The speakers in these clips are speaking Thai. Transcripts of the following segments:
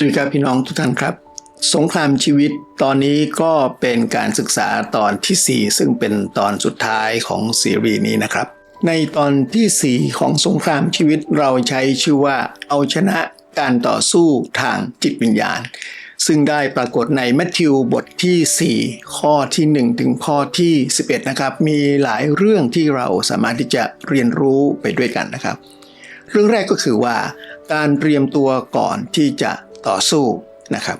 สวัสดีครับพี่น้องทุกท่านครับ สงครามชีวิตตอนนี้ก็เป็นการศึกษาตอนทีสี่4 ซึ่งเป็นตอนสุดท้ายของซีรีส์นี้นะครับ ในตอนทีสี่ 4 ของสงครามชีวิตเราใช้ชื่อว่าเอาชนะการต่อสู้ทางจิตวิญญาณ ซึ่งได้ปรากฏในแมทธิวบทที่ 4 ข้อที่ 1 ถึงข้อที่ 11 นะครับ มีหลายเรื่องที่เราสามารถที่จะเรียนรู้ไปด้วยกันนะครับ เรื่องแรกก็คือว่าการเตรียมตัวก่อนที่จะ ต่อสู้นะครับ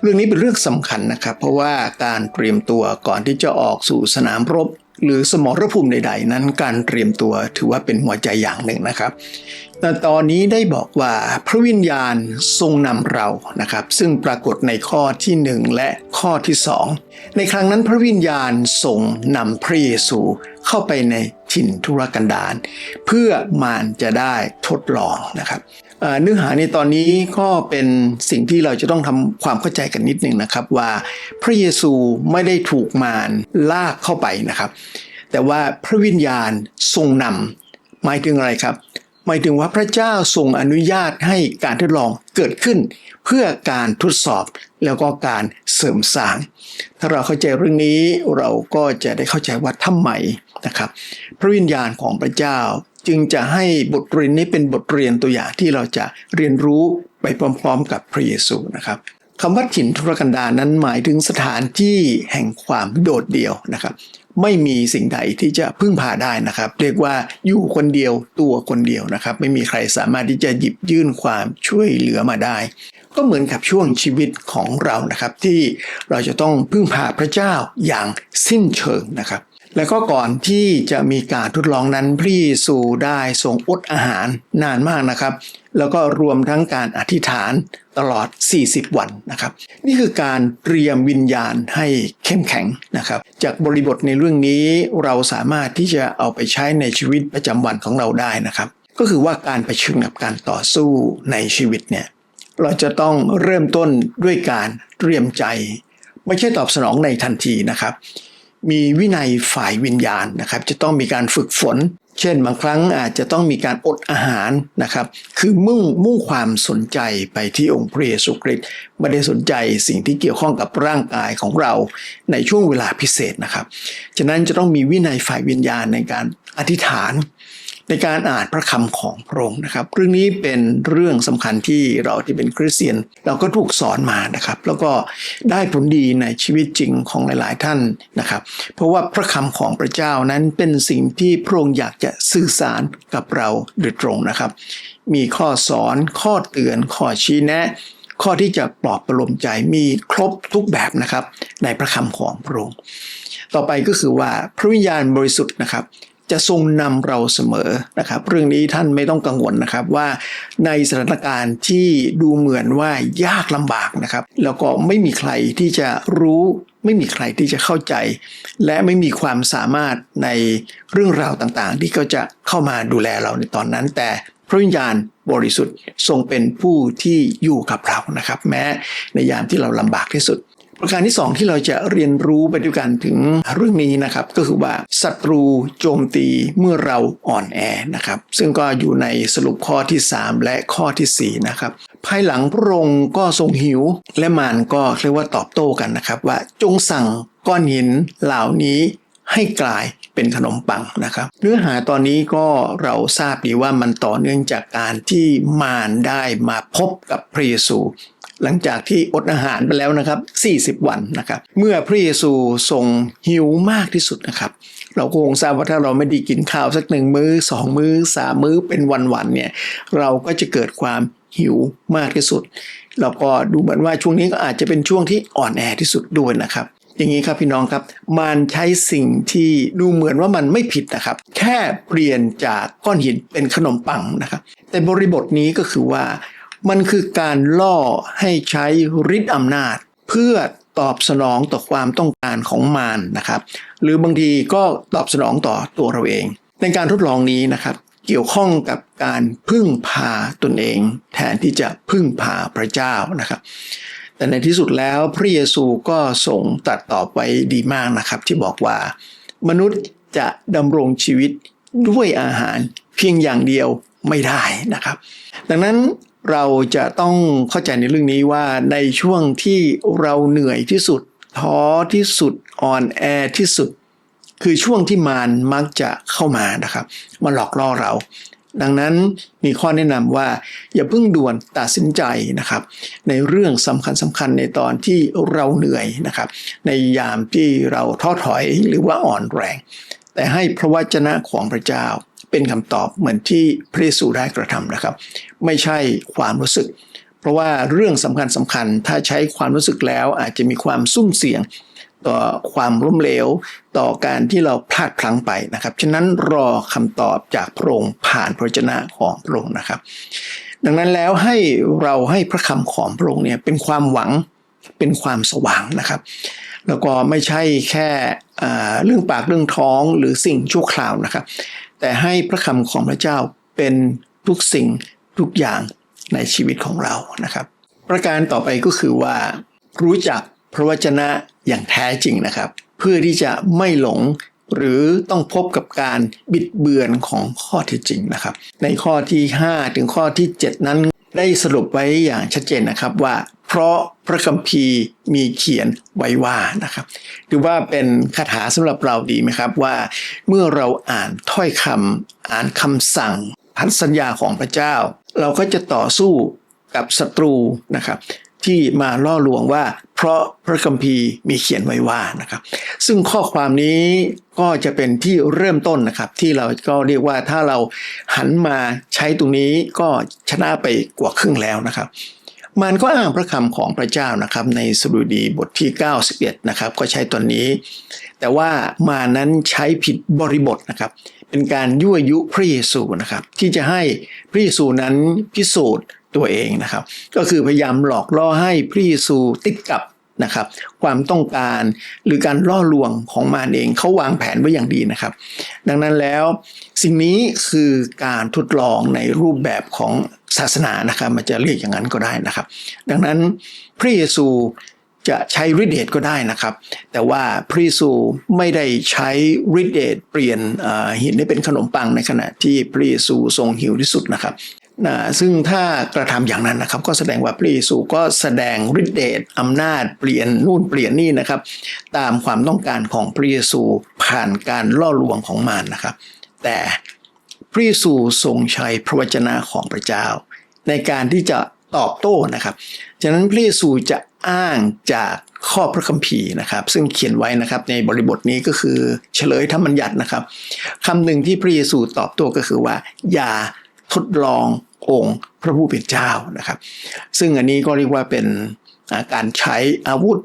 เรื่องนี้เป็นเรื่องสำคัญนะครับ เพราะว่าการเตรียมตัวก่อนที่จะออกสู่สนามรบ หรือสมรภูมิใด ๆ นั้นการเตรียมตัวถือว่าเป็นหัวใจอย่างหนึ่งนะครับ แต่ตอนนี้ได้บอกว่าพระวิญญาณทรงนำเรานะครับ ซึ่งปรากฏในข้อที่หนึ่งและข้อที่สองในครั้งนั้นพระวิญญาณทรงนำพระเยซูเข้าไปในถิ่นทุรกันดารเพื่อมารจะได้ทดลองนะครับ เนื้อหาในตอนนี้ก็เป็นสิ่งที่เราจะต้องทำความเข้าใจกันนิดหนึ่งนะครับว่าพระเยซูไม่ได้ถูกมารลากเข้าไปนะครับ แต่ว่าพระวิญญาณทรงนำหมายถึงอะไรครับ หมายถึงว่าพระเจ้าทรงอนุญาตให้การทดลองเกิดขึ้น เพื่อการทดสอบแล้วก็การเสริมสร้าง ถ้าเราเข้าใจเรื่องนี้เราก็จะได้เข้าใจว่าทำไมนะครับ พระวิญญาณของพระเจ้า จึงจะให้บทเรียนนี้เป็นบทเรียนตัวอย่างที่เราจะเรียนรู้ไปพร้อมๆ กับพระเยซูนะครับคำว่าถิ่นทุรกันดารนั้นหมายถึงสถานที่แห่งความโดดเดี่ยวนะครับ ไม่มีสิ่งใดที่จะพึ่งพาได้นะครับ เรียกว่าอยู่คนเดียวตัวคนเดียวนะครับ ไม่มีใครสามารถที่จะหยิบยื่นความช่วยเหลือมาได้ ก็เหมือนกับช่วงชีวิตของเรานะครับ ที่เราจะต้องพึ่งพาพระเจ้าอย่างสิ้นเชิงนะครับ แล้วก็ก่อนที่จะมีการทดลองนั้นพระเยซูได้ทรงอดอาหารนานมากนะครับ แล้วก็รวมทั้งการอธิษฐานตลอด 40 วันนะครับ นี่คือการเตรียมวิญญาณให้เข้มแข็งนะครับ จากบริบทในเรื่องนี้เราสามารถที่จะเอาไปใช้ในชีวิตประจำวันของเราได้นะครับ ก็คือว่าการไปชิงกับการต่อสู้ในชีวิตเนี่ยเราจะต้องเริ่มต้นด้วยการเตรียมใจ ไม่ใช่ตอบสนองในทันทีนะครับ มีวินัยฝ่ายวิญญาณนะครับ จะต้องมีการฝึกฝน เช่นบางครั้งอาจจะต้องมีการอดอาหารนะครับ คือมุ่งมุ่งความสนใจไปที่องค์พระเยซูคริสต์ไม่ได้สนใจสิ่งที่เกี่ยวข้องกับร่างกายของเราในช่วงเวลาพิเศษนะครับ ฉะนั้นจะต้องมีวินัยฝ่ายวิญญาณในการอธิษฐาน ในการอ่านพระคำของพระองค์นะครับ เรื่องนี้เป็นเรื่องสำคัญที่เราที่เป็นคริสเตียน เราก็ถูกสอนมานะครับ แล้วก็ได้ผลดีในชีวิตจริงของหลาย ๆ ท่านนะครับ เพราะว่าพระคำของพระเจ้านั้นเป็นสิ่งที่พระองค์อยากจะสื่อสารกับเราโดยตรงนะครับ มีข้อสอนข้อเตือนข้อชี้แนะข้อที่จะปลอบประโลมใจมีครบทุกแบบนะครับ ในพระคำของพระองค์ ต่อไปก็คือว่าพระวิญญาณบริสุทธิ์นะครับ จะทรงนำเราเสมอนะครับ เรื่องนี้ท่านไม่ต้องกังวลนะครับว่าในสถานการณ์ที่ดูเหมือนว่ายากลำบากนะครับ แล้วก็ไม่มีใครที่จะรู้ ไม่มีใครที่จะเข้าใจ และไม่มีความสามารถในเรื่องราวต่างๆ ที่เขาจะเข้ามาดูแลเราในตอนนั้น แต่พระวิญญาณบริสุทธิ์ทรงเป็นผู้ที่อยู่กับเรานะครับ แม้ในยามที่เราลำบากที่สุด ประการที่สองที่เราจะเรียนรู้ไปด้วยกันถึงเรื่องนี้นะครับก็คือว่าศัตรูโจมตีเมื่อเราอ่อนแอนะครับซึ่งก็อยู่ในสรุปข้อที่ 3 และข้อที่4นะครับภายหลังพระองค์ก็ทรงหิว และมารก็เรียกว่าตอบโต้กันนะครับ ว่าจงสั่งก้อนหินเหล่านี้ให้กลายเป็นขนมปังนะครับเนื้อหาตอนนี้ก็เราทราบดีว่ามันต่อเนื่องจากการที่มารได้มาพบกับพระเยซู หลังจากที่อดอาหารไปแล้วนะครับ 40 วันนะครับ เมื่อพระเยซูทรงหิวมากที่สุดนะครับ เราคงทราบว่าถ้าเราไม่ได้กินข้าวสักหนึ่งมือ้อสองมือ้อสามมื้อเป็นวันๆเนี่ยเราก็จะเกิดความหิวมากที่สุด แล้วก็ดูเหมือนว่าช่วงนี้ก็อาจจะเป็นช่วงที่อ่อนแอที่สุดด้วยนะครับอย่างนี้ครับพี่น้องครับ มันใช้สิ่งที่ดูเหมือนว่ามันไม่ผิดนะครับ แค่เปลี่ยนจากก้อนหินเป็นขนมปังนะครับ แต่บริบทนี้ก็คือว่า มันคือการล่อให้ใช้ฤทธิ์อำนาจ เพื่อตอบสนองต่อความต้องการของมารนนะครับ หรือบางทีก็ตอบสนองต่อตัวเราเอง ในการทดลองนี้นะครับ เกี่ยวข้องกับการพึ่งพาตนเอง แทนที่จะพึ่งพาพระเจ้านะครับ แต่ในที่สุดแล้วพระเยซูก็ส่งตัดตอบไว้ดีมากนะครับ ที่บอกว่า มนุษย์จะดำรงชีวิตด้วยอาหารเพียงอย่างเดียวไม่ได้นะครับ ดังนั้น เราจะต้องเข้าใจในเรื่องนี้ว่าในช่วงที่เราเหนื่อยที่สุด ท้อที่สุดอ่อนแอที่สุด คือช่วงที่มารมักจะเข้ามานะครับ มาหลอกล่อเรา ดังนั้นมีข้อแนะนำว่า อย่าเพิ่งด่วนตัดสินใจนะครับ ในเรื่องสำคัญสำคัญในตอนที่เราเหนื่อยนะครับ ในยามที่เราท้อถอยหรือว่าอ่อนแรง แต่ให้พระวจนะของพระเจ้า เป็นคำตอบเหมือนที่พระเยซูได้กระทำนะครับ ไม่ใช่ความรู้สึก เพราะว่าเรื่องสำคัญสำคัญถ้าใช้ความรู้สึกแล้วอาจจะมีความซุ่มเสี่ยงต่อความล้มเหลวต่อการที่เราพลาดพลั้งไปนะครับ ฉะนั้นรอคำตอบจากพระองค์ผ่านพระวจนะของพระองค์นะครับ ดังนั้นแล้วให้เราให้พระคำของพระองค์เนี่ยเป็นความหวังเป็นความสว่างนะครับ แล้วก็ไม่ใช่แค่เรื่องปากเรื่องท้องหรือสิ่งชั่วคราวนะครับ แต่ให้พระคำของพระเจ้าเป็นทุกสิ่งทุกอย่างในชีวิตของเรานะครับ ประการต่อไปก็คือว่า รู้จักพระวจนะอย่างแท้จริงนะครับ เพื่อที่จะไม่หลงหรือต้องพบกับการบิดเบือนของข้อเท็จจริงนะครับ ในข้อที่ 5 ถึงข้อที่ 7 นั้นได้สรุปไว้อย่างชัดเจนนะครับว่า เพราะพระคัมภีร์มีเขียนไว้ว่านะครับหรือว่าเป็นคาถาสำหรับเราดีไหมครับว่าเมื่อเราอ่านถ้อยคำอ่านคำสั่งพันสัญญาของพระเจ้า เราก็จะต่อสู้กับศัตรูนะครับที่มาล่อลวงว่า เพราะพระคัมภีร์มีเขียนไว้ว่านะครับ ซึ่งข้อความนี้ก็จะเป็นที่เริ่มต้นนะครับ ที่เราก็เรียกว่าถ้าเราหันมาใช้ตรงนี้ก็ชนะไปกว่าครึ่งแล้วนะครับ มันก็อ้างพระคำของพระเจ้านะครับในสดุดีบทที่ 91 นะครับก็ใช้ตัวนี้ แต่ว่ามานั้นใช้ผิดบริบทนะครับ เป็นการยั่วยุพระเยซูนะครับ ที่จะให้พระเยซูนั้นพิสูจน์ตัวเองนะครับ ก็คือพยายามหลอกล่อให้พระเยซูติดกับนะครับความต้องการหรือการล่อลวงของมารเองเขาวางแผนไว้อย่างดีนะครับ ดังนั้นแล้วสิ่งนี้คือการทดลองในรูปแบบของ ศาสนานะครับ มันจะเรียกอย่างนั้นก็ได้นะครับ ดังนั้นพระเยซูจะใช้ฤทธิเดชก็ได้นะครับ แต่ว่าพระเยซูไม่ได้ใช้ฤทธิเดชเปลี่ยนหินให้เป็นขนมปังในขณะที่พระเยซูทรงหิวที่สุดนะครับนะซึ่งถ้ากระทำอย่างนั้นนะครับ ก็แสดงว่าพระเยซูก็แสดงฤทธิเดชอำนาจเปลี่ยนนู่นเปลี่ยนนี่นะครับ ตามความต้องการของพระเยซูผ่านการล่อลวงของมารนนะครับ แต่ ระเยซูทรงใช้พระวจนะของพระเจ้า ในการที่จะตอบโต้นะครับ ฉะนั้นพระเยซูจะอ้างจากข้อพระคัมภีร์นะครับ ซึ่งเขียนไว้นะครับในบริบทนี้ก็คือเฉลยธรรมบัญญัตินะครับคำหนึ่งที่พระเยซูตอบโต้ก็คือว่า อย่าทดลององค์พระผู้เป็นเจ้านะครับ ซึ่งอันนี้ก็เรียกว่าเป็นการใช้อาวุธ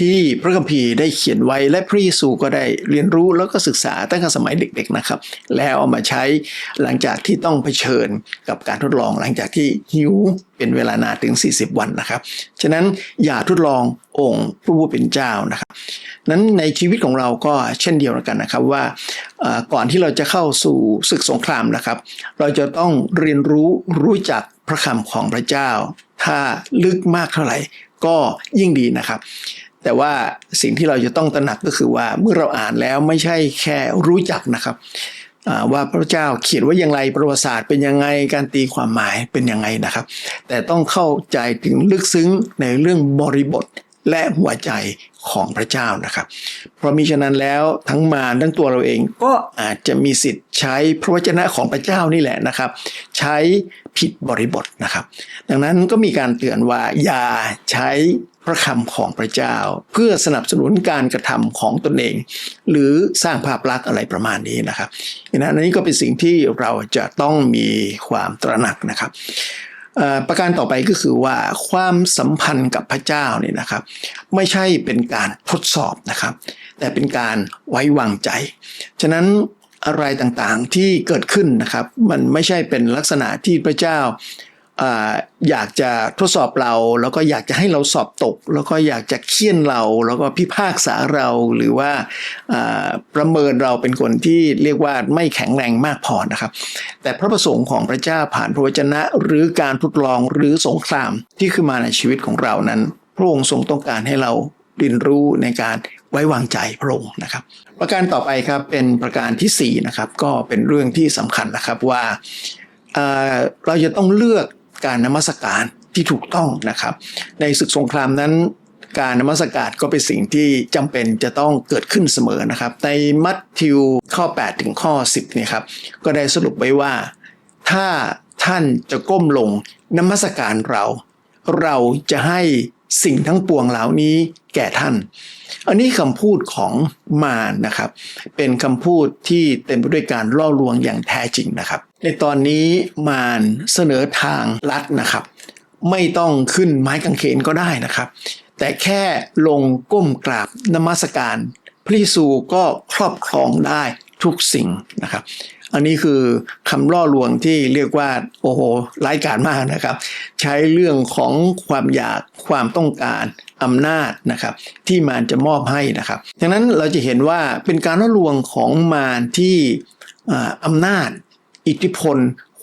ที่พระคัมภีร์ได้เขียนไว้และพระเยซูก็ได้เรียนรู้แล้วก็ศึกษาตั้งแต่สมัยเด็กๆนะครับ แล้วเอามาใช้หลังจากที่ต้องเผชิญกับการทดลองหลังจากที่หิวเป็นเวลานานถึง 40 วันนะครับ ฉะนั้นอย่าทดลององค์พระผู้เป็นเจ้านะครับนั้นในชีวิตของเราก็เช่นเดียวกันนะครับว่าก่อนที่เราจะเข้าสู่ศึกสงครามนะครับ เราจะต้องเรียนรู้รู้จักพระคำของพระเจ้า ถ้าลึกมากเท่าไหร่ก็ยิ่งดีนะครับ แต่ว่าสิ่งที่เราจะต้องตระหนักก็คือว่าเมื่อเราอ่านแล้วไม่ใช่แค่รู้จักนะครับว่าพระเจ้าเขียนว่าอย่างไรประวัติศาสตร์เป็นยังไงการตีความหมายเป็นยังไงนะครับ แต่ต้องเข้าใจถึงลึกซึ้งในเรื่องบริบทและหัวใจของพระเจ้านะครับ เพราะมิฉะนั้นแล้วทั้งมารทั้งตัวเราเองก็อาจจะมีสิทธิ์ใช้พระวจนะของพระเจ้านี่แหละนะครับ ใช้ ผิดบริบทนะครับ ดังนั้นก็มีการเตือนว่าอย่าใช้พระคำของพระเจ้า เพื่อสนับสนุนการกระทำของตนเอง หรือสร้างภาพลักษณ์อะไรประมาณนี้นะครับดังนั้นนี้ก็เป็นสิ่งที่เราจะต้องมีความตระหนักนะครับประการต่อไปก็คือว่าความสัมพันธ์กับพระเจ้าเนี่ยนะครับ ไม่ใช่เป็นการทดสอบนะครับ แต่เป็นการไว้วางใจ ฉะนั้น อะไรต่างๆที่เกิดขึ้นนะครับ มันไม่ใช่เป็นลักษณะที่พระเจ้าอยากจะทดสอบเรา แล้วก็อยากจะให้เราสอบตก แล้วก็อยากจะเคี่ยนเรา แล้วก็พิพากษาเราหรือว่าประเมินเราเป็นคนที่เรียกว่าไม่แข็งแรงมากพอนะครับ แต่พระประสงค์ของพระเจ้าผ่านพระวจนะ หรือการทดลองหรือสงครามที่ขึ้นมาในชีวิตของเรานั้น พระองค์ทรงต้องการให้เราเรียนรู้ในการไว้วางใจพระองค์นะครับ ประการต่อไปครับเป็นประการที่4นะครับก็เป็นเรื่องที่สำคัญนะครับว่าเราจะต้องเลือกการนมัสการที่ถูกต้องนะครับ ในศึกสงครามนั้นการนมัสการก็เป็นสิ่งที่จำเป็นจะต้องเกิดขึ้นเสมอนะครับ ในมัทธิวข้อ 8 ถึงข้อ 10เนี่ยครับก็ได้สรุปไว้ว่าถ้าท่านจะก้มลงนมัสการเรา เราจะให้ สิ่งทั้งปวงเหล่านี้แก่ท่าน อันนี้คำพูดของมารนะครับ เป็นคำพูดที่เต็มไปด้วยการล่อลวงอย่างแท้จริงนะครับ ในตอนนี้มารเสนอทางลัดนะครับ ไม่ต้องขึ้นไม้กางเขนก็ได้นะครับ แต่แค่ลงก้มกราบนมัสการ พระเยซูก็ครอบครองได้ทุกสิ่งนะครับ อันนี้คือคำล่อลวงที่เรียกว่าโอ้โหร้ายกาจมากนะครับ ใช้เรื่องของความอยากความต้องการอำนาจนะครับที่มารจะมอบให้นะครับดังนั้นเราจะเห็นว่าเป็นการล่อลวงของมารที่อ่าอำนาจ อิทธิพล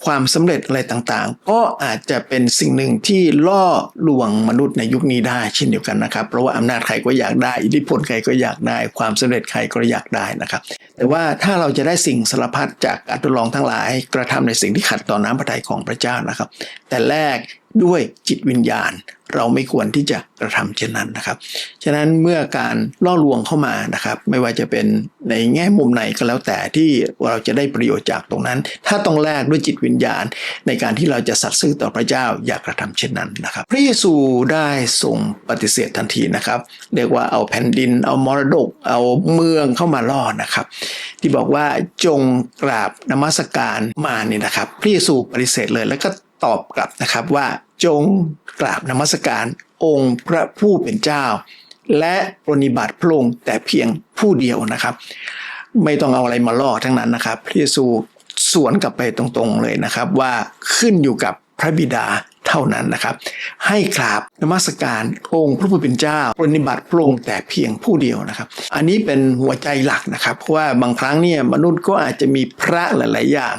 ความสำเร็จอะไรต่างๆ ก็อาจจะเป็นสิ่งหนึ่งที่ล่อลวงมนุษย์ในยุคนี้ได้เช่นเดียวกันนะครับ เพราะว่าอำนาจใครก็อยากได้ อิทธิพลใครก็อยากได้ ความสำเร็จใครก็อยากได้นะครับ แต่ว่าถ้าเราจะได้สิ่งสารพัดจากการทดลองทั้งหลาย กระทำในสิ่งที่ขัดต่อน้ำพระทัยของพระเจ้านะครับ แต่แรก ด้วยจิตวิญญาณ เราไม่ควรที่จะกระทำเช่นนั้นนะครับ ฉะนั้นเมื่อการล่อลวงเข้ามานะครับ ไม่ว่าจะเป็นในแง่มุมไหนก็แล้วแต่ที่เราจะได้ประโยชน์จากตรงนั้น ถ้าต้องแลกด้วยจิตวิญญาณ ในการที่เราจะสัตย์ซื่อต่อพระเจ้าอย่ากระทำเช่นนั้นนะครับ พระเยซูได้ทรงปฏิเสธทันทีนะครับเรียกว่าเอาแผ่นดิน เอามรดก เอาเมืองเข้ามาล่อนะครับ ที่บอกว่าจงกราบนมัสการมาเนี่ยนะครับ พระเยซูปฏิเสธเลยแล้วก็ ตอบกลับนะครับว่าจงกราบนมัสการองค์พระผู้เป็นเจ้า และปรนิบัติพระองค์แต่เพียงผู้เดียวนะครับ ไม่ต้องเอาอะไรมาล่อทั้งนั้นนะครับ พระเยซูสวนกลับไปตรงๆเลยนะครับว่าขึ้นอยู่กับพระบิดา เท่านั้นนะครับ ให้กราบนมัสการองค์พระผู้เป็นเจ้าปรนิบัติพระองค์แต่เพียงผู้เดียวนะครับ อันนี้เป็นหัวใจหลักนะครับ เพราะว่าบางครั้งเนี่ยมนุษย์ก็อาจจะมีพระหลาย ๆ อย่าง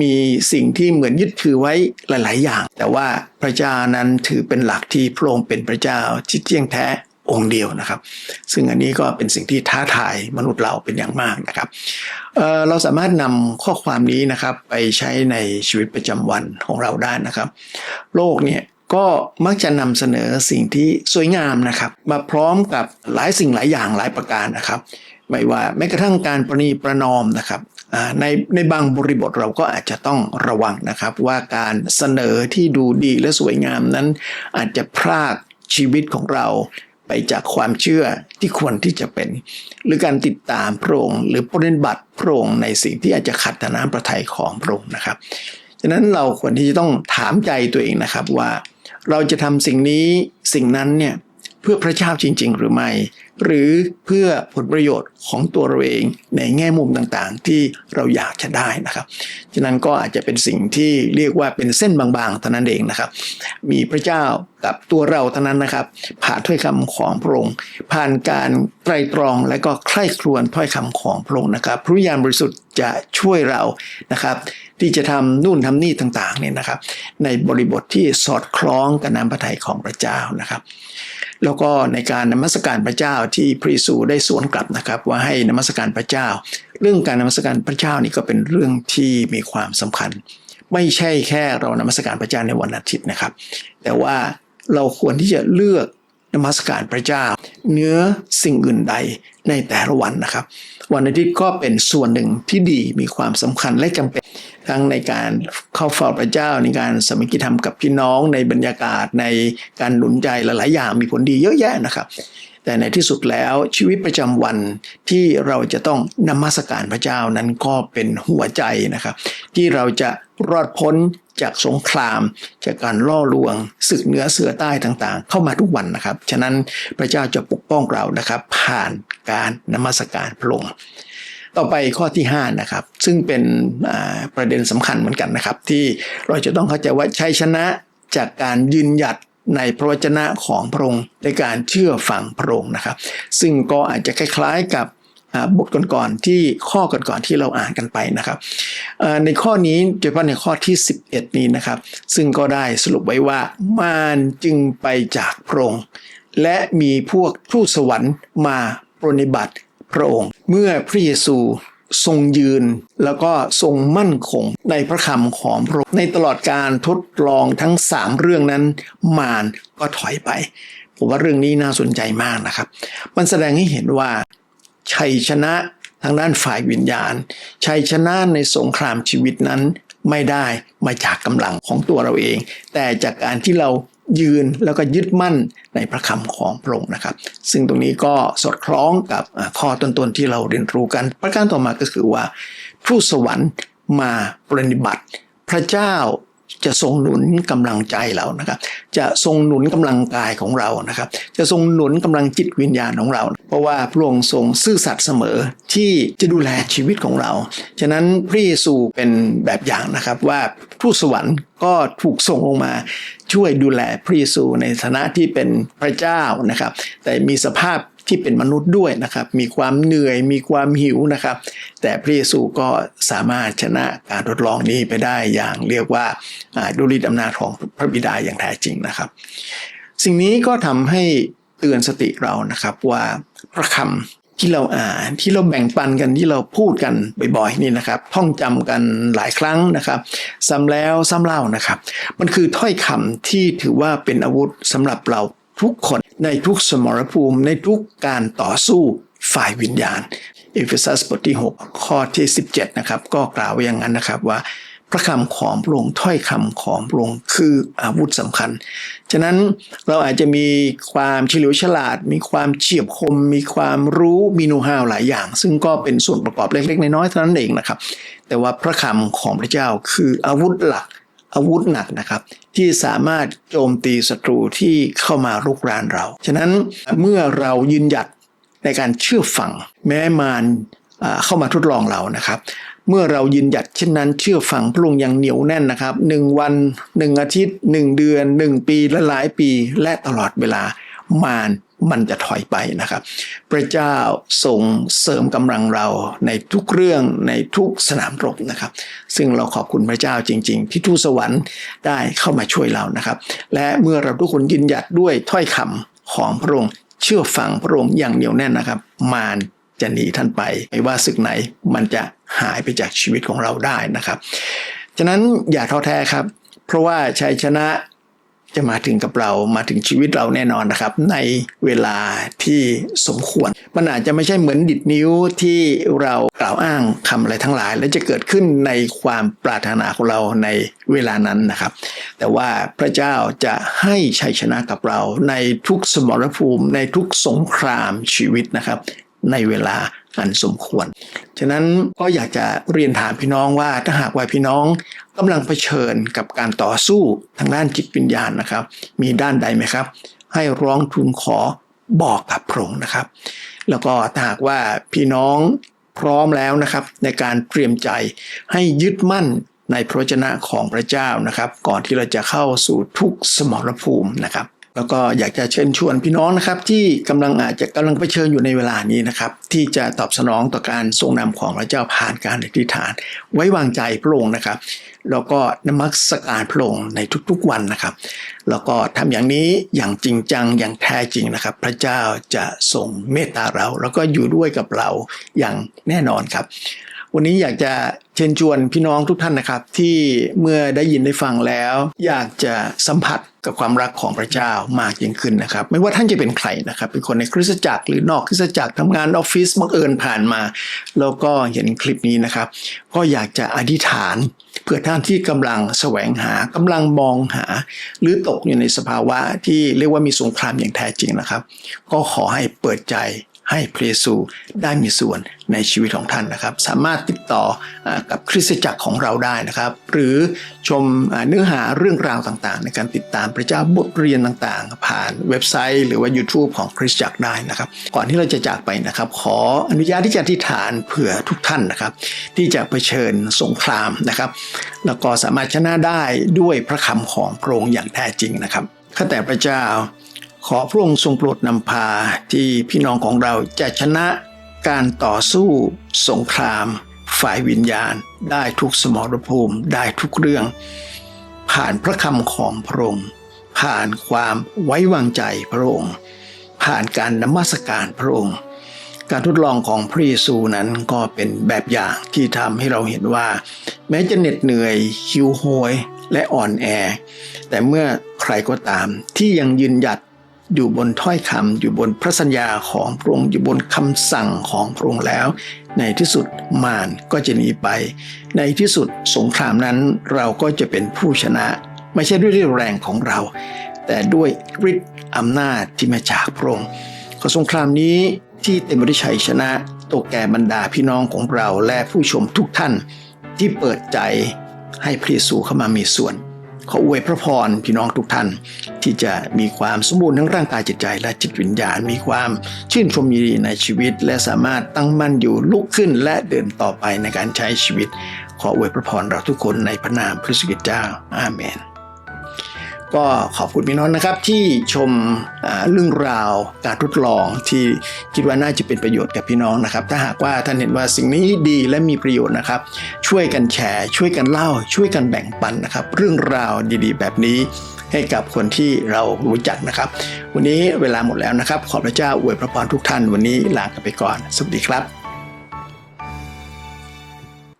มีสิ่งที่เหมือนยึดถือไว้หลาย ๆ อย่าง แต่ว่าพระเจ้านั้นถือเป็นหลักที่พระองค์เป็นพระเจ้าที่เที่ยงแท้ องค์เดียวนะครับ ซึ่งอันนี้ก็เป็นสิ่งที่ท้าทายมนุษย์เราเป็นอย่างมากนะครับเเราสามารถนำข้อความนี้นะครับไปใช้ในชีวิตประจำวันของเราได้นะครับ โลกเนี่ยก็มักจะนำเสนอสิ่งที่สวยงามนะครับ มาพร้อมกับหลายสิ่งหลายอย่างหลายประการนะครับไม่ว่าแม้กระทั่งการประนีประนอมนะครับในในบางบริบทเราก็อาจจะต้องระวังนะครับ ว่าการเสนอที่ดูดีและสวยงามนั้น อาจจะพรากชีวิตของเรา ไปจากความเชื่อที่ควรที่จะเป็น หรือการติดตามพระองค์หรือปฏิบัติพระองค์ในสิ่งที่อาจจะขัดต่อน้ำประทัยของพระองค์นะครับฉะนั้นเราควรที่จะต้องถามใจตัวเองนะครับว่า เราจะทำสิ่งนี้สิ่งนั้นเนี่ย เพื่อพระเจ้าจริง ๆ หรือไม่ หรือเพื่อผลประโยชน์ของตัวเราเองในแง่มุมต่างๆ ที่เราอยากจะได้นะครับ ฉะนั้นก็อาจจะเป็นสิ่งที่เรียกว่าเป็นเส้นบางๆเท่านั้นเองนะครับ มีพระเจ้ากับตัวเราเท่านั้นนะครับ ผ่านถ้อยคำของพระองค์ผ่านการไตรตรองและก็ใคร่ครวญถ้อยคำของพระองค์นะครับพระญาณบริสุทธิ์จะช่วยเรานะครับ ที่จะทำนู่นทำนี่ต่างๆเนี่ยนะครับ ในบริบทที่สอดคล้องกับน้ำพระทัยของพระเจ้านะครับ แล้วก็ในการนมัสการพระเจ้าที่พระเยซูได้สวนกลับนะครับ ว่าให้นมัสการพระเจ้า เรื่องการนมัสการพระเจ้านี่ก็เป็นเรื่องที่มีความสำคัญ ไม่ใช่แค่เรานมัสการพระเจ้าในวันอาทิตย์นะครับ แต่ว่าเราควรที่จะเลือกนมัสการพระเจ้าเนื้อสิ่งอื่นใดในแต่ละวันนะครับ วันอาทิตย์ก็เป็นส่วนหนึ่งที่ดีมีความสำคัญและจำเป็น ทั้งในการเข้าเฝ้าพระเจ้าในการสมัคคีธรรมกับพี่น้องในบรรยากาศในการหนุนใจหลาย ๆ อย่างมีผลดีเยอะแยะนะครับ แต่ในที่สุดแล้วชีวิตประจำวันที่เราจะต้องนมัสการพระเจ้านั้นก็เป็นหัวใจนะครับ ที่เราจะรอดพ้นจากสงคราม จากการล่อลวงศึกเหนือเสือใต้ต่างๆ เข้ามาทุกวันนะครับ ฉะนั้นพระเจ้าจะปกป้องเรานะครับ ผ่านการนมัสการพระองค์ ต่อไปข้อที่5นะครับซึ่งเป็นประเด็นสำคัญเหมือนกันนะครับ ที่เราจะต้องเข้าใจว่าชัยชนะจากการยืนหยัดในพระวจนะของพระองค์ในการเชื่อฟังพระองค์นะครับ ซึ่งก็อาจจะคล้ายๆกับบทก่อนๆที่ข้อก่อนๆที่เราอ่านกันไปนะครับในข้อนี้โดยเฉพาะในข้อที่ 11 นี้นะครับ ซึ่งก็ได้สรุปไว้ว่ามารจึงไปจากพระองค์และมีพวกทูตสวรรค์มาปรนนิบัติ พระองค์ เมื่อพระเยซูทรงยืนแล้วก็ทรงมั่นคงในพระคำของพระองค์ในตลอดการทดลองทั้ง 3 เรื่องนั้น มารก็ถอยไป ผมว่าเรื่องนี้น่าสนใจมากนะครับ มันแสดงให้เห็นว่าชัยชนะทางด้านฝ่ายวิญญาณ ชัยชนะในสงครามชีวิตนั้นไม่ได้มาจากกำลังของตัวเราเอง แต่จากการที่เรา ยืนแล้วก็ยึดมั่นในพระคำของพระองค์นะครับ ซึ่งตรงนี้ก็สอดคล้องกับข้อต้นๆที่เราเรียนรู้กัน ประการต่อมาก็คือว่าผู้สวรรค์มาปฏิบัติ พระเจ้าจะทรงหนุนกำลังใจเรานะครับ จะทรงหนุนกำลังกายของเรานะครับ จะทรงหนุนกำลังจิตวิญญาณของเรา เพราะว่าพระองค์ทรงซื่อสัตย์เสมอที่จะดูแลชีวิตของเรา ฉะนั้นพระเยซูเป็นแบบอย่างนะครับว่าผู้สวรรค์ก็ถูกส่งลงมา ช่วยดูแลพระเยซูในฐานะที่เป็นพระเจ้านะครับ แต่มีสภาพที่เป็นมนุษย์ด้วยนะครับ มีความเหนื่อย มีความหิวนะครับ แต่พระเยซูก็สามารถชนะการทดลองนี้ไปได้อย่างเรียกว่าดุลิตอำนาจของพระบิดาอย่างแท้จริงนะครับ สิ่งนี้ก็ทำให้เตือนสติเรานะครับว่าพระคำ ที่เราอ่านที่เราแบ่งปันกันที่เราพูดกันบ่อยๆนี่นะครับท่องจำกันหลายครั้งนะครับ ซ้ำแล้วซ้ำเล่านะครับ มันคือถ้อยคำที่ถือว่าเป็นอาวุธสำหรับเราทุกคนในทุกสมรภูมิในทุกการต่อสู้ฝ่ายวิญญาณเอเฟซัสบทที่ 6 ข้อที่ 17 นะครับ ก็กล่าวไว้อย่างนั้นนะครับว่า พระคำของพระองค์ถ้อยคำของพระองค์คืออาวุธสำคัญ ฉะนั้นเราอาจจะมีความเฉลียวฉลาด มีความเฉียบคม มีความรู้มีนูฮาวหลายอย่าง ซึ่งก็เป็นส่วนประกอบเล็กๆ น้อยๆเท่านั้นเองนะครับ แต่ว่าพระคำของพระเจ้าคืออาวุธหลักอาวุธหนักนะครับ ที่สามารถโจมตีศัตรูที่เข้ามารุกรานเรา ฉะนั้นเมื่อเรายืนหยัดในการเชื่อฟังแม้มารเข้ามาทดลองเรานะครับ เมื่อเรายืนหยัดเช่นนั้นเชื่อฟังพระองค์อย่างเหนียวแน่นนะครับหนึ่งวันหนึ่งอาทิตย์หนึ่งเดือนหนึ่งปีและหลายปีและตลอดเวลามารมันจะถอยไปนะครับ พระเจ้าทรงเสริมกำลังเราในทุกเรื่องในทุกสนามรบนะครับ ซึ่งเราขอบคุณพระเจ้าจริง ๆ ที่ทูตสวรรค์ได้เข้ามาช่วยเรานะครับ และเมื่อเราทุกคนยืนหยัดด้วยถ้อยคำของพระองค์เชื่อฟังพระองค์อย่างเหนียวแน่นนะครับ มารจะหนีท่านไป ไม่ว่าศึกไหนมันจะ หายไปจากชีวิตของเราได้นะครับฉะนั้นอย่าท้อแท้ครับ เพราะว่าชัยชนะจะมาถึงกับเรามาถึงชีวิตเราแน่นอนนะครับ ในเวลาที่สมควร มันอาจจะไม่ใช่เหมือนดิดนิ้วที่เรากล่าวอ้างคำอะไรทั้งหลาย และจะเกิดขึ้นในความปรารถนาของเราในเวลานั้นนะครับ แต่ว่าพระเจ้าจะให้ชัยชนะกับเราในทุกสมรภูมิในทุกสงครามชีวิตนะครับ ในเวลาอันสมควร ฉะนั้นก็อยากจะเรียนถามพี่น้องว่าถ้าหากว่าพี่น้องกำลังเผชิญกับการต่อสู้ทางด้านจิตวิญญาณนะครับ มีด้านใดไหมครับ ให้ร้องทูลขอบอกกับพระองค์นะครับ แล้วก็ถ้าหากว่าพี่น้องพร้อมแล้วนะครับ ในการเตรียมใจให้ยึดมั่นในพระเจนะของพระเจ้านะครับ ก่อนที่เราจะเข้าสู่ทุกสมรภูมินะครับ แล้วก็อยากจะเชิญชวนพี่น้องนะครับ ที่กำลังอาจจะกำลังเผชิญอยู่ในเวลานี้นะครับ ที่จะตอบสนองต่อการทรงนำของพระเจ้าผ่านการอธิษฐาน ไว้วางใจพระองค์นะครับ แล้วก็นมัสการพระองค์ในทุกๆวันนะครับ แล้วก็ทำอย่างนี้อย่างจริงจังอย่างแท้จริงนะครับ พระเจ้าจะทรงเมตตาเรา แล้วก็อยู่ด้วยกับเราอย่างแน่นอนครับ วันนี้อยากจะเชิญชวนพี่น้องทุกท่านนะครับ ที่เมื่อได้ยินได้ฟังแล้ว อยากจะสัมผัสกับความรักของพระเจ้ามากยิ่งขึ้นนะครับ ไม่ว่าท่านจะเป็นใครนะครับ เป็นคนในคริสตจักรหรือนอกคริสตจักรทำงานออฟฟิศบังเอิญผ่านมา แล้วก็เห็นคลิปนี้นะครับ ก็อยากจะอธิษฐานเพื่อท่านที่กำลังแสวงหากำลังมองหา หรือตกอยู่ในสภาวะที่เรียกว่ามีสงครามอย่างแท้จริงนะครับ ก็ขอให้เปิดใจ ให้พระเยซูได้มีส่วนในชีวิตของท่านนะครับ สามารถติดต่อกับคริสตจักรของเราได้นะครับ หรือชมเนื้อหาเรื่องราวต่างๆ ในการติดตามพระเจ้าบทเรียนต่างๆ ผ่านเว็บไซต์หรือว่า YouTube ของคริสตจักรได้นะครับ ก่อนที่เราจะจากไปนะครับ ขออนุญาตที่จะอธิษฐานเผื่อทุกท่านนะครับ ที่จะเผชิญสงครามนะครับ แล้วก็สามารถชนะได้ด้วยพระคำของพระองค์อย่างแท้จริงนะครับข้าแต่พระเจ้า ขอพระองค์ทรงโปรดนำพาที่พี่น้องของเราจะชนะการต่อสู้สงคราม ฝ่ายวิญญาณ ได้ทุกสมรภูมิได้ทุกเรื่อง ผ่านพระคำของพระองค์ผ่านความไว้วางใจพระองค์ ผ่านการนมัสการพระองค์ การทดลองของพระเยซูนั้นก็เป็นแบบอย่างที่ทำให้เราเห็นว่า แม้จะเหน็ดเหนื่อยหิวโหยและอ่อนแอ แต่เมื่อใครก็ตามที่ยังยืนหยัด อยู่บนถ้อยคำอยู่บนพระสัญญาของพระองค์อยู่บนคำสั่งของพระองค์แล้ว ในที่สุดมารก็จะหนีไป ในที่สุดสงครามนั้นเราก็จะเป็นผู้ชนะ ไม่ใช่ด้วยเรี่ยวแรงของเรา แต่ด้วยฤทธิ์อำนาจที่มาจากพระองค์ขอสงครามนี้ที่เต็มไปด้วยชัยชนะตกแก่บรรดาพี่น้องของเราและผู้ชมทุกท่านที่เปิดใจให้พระเยซูเข้ามามีส่วน ขออวยพระพรพี่น้องทุกท่าน ที่จะมีความสมบูรณ์ทั้งร่างกายจิตใจ และจิตวิญญาณมีความชื่นชมยินดีในชีวิต และสามารถตั้งมั่นอยู่ลุกขึ้นและเดินต่อไปในการใช้ชีวิต ขออวยพระพรเราทุกคนในพระนามพระสุกิตเจ้าอาเมน ก็ขอบคุณพี่น้องนะครับที่ชมเรื่องราวการทดลองที่คิดว่าน่าจะเป็นประโยชน์กับพี่น้องนะครับ ถ้าหากว่าท่านเห็นว่าสิ่งนี้ดีและมีประโยชน์นะครับ ช่วยกันแชร์ ช่วยกันเล่า ช่วยกันแบ่งปันนะครับ เรื่องราวดีๆ แบบนี้ให้กับคนที่เรารู้จักนะครับ วันนี้เวลาหมดแล้วนะครับ ขอพระเจ้าอวยพระพรทุกท่านวันนี้ลากันไปก่อน สวัสดีครับ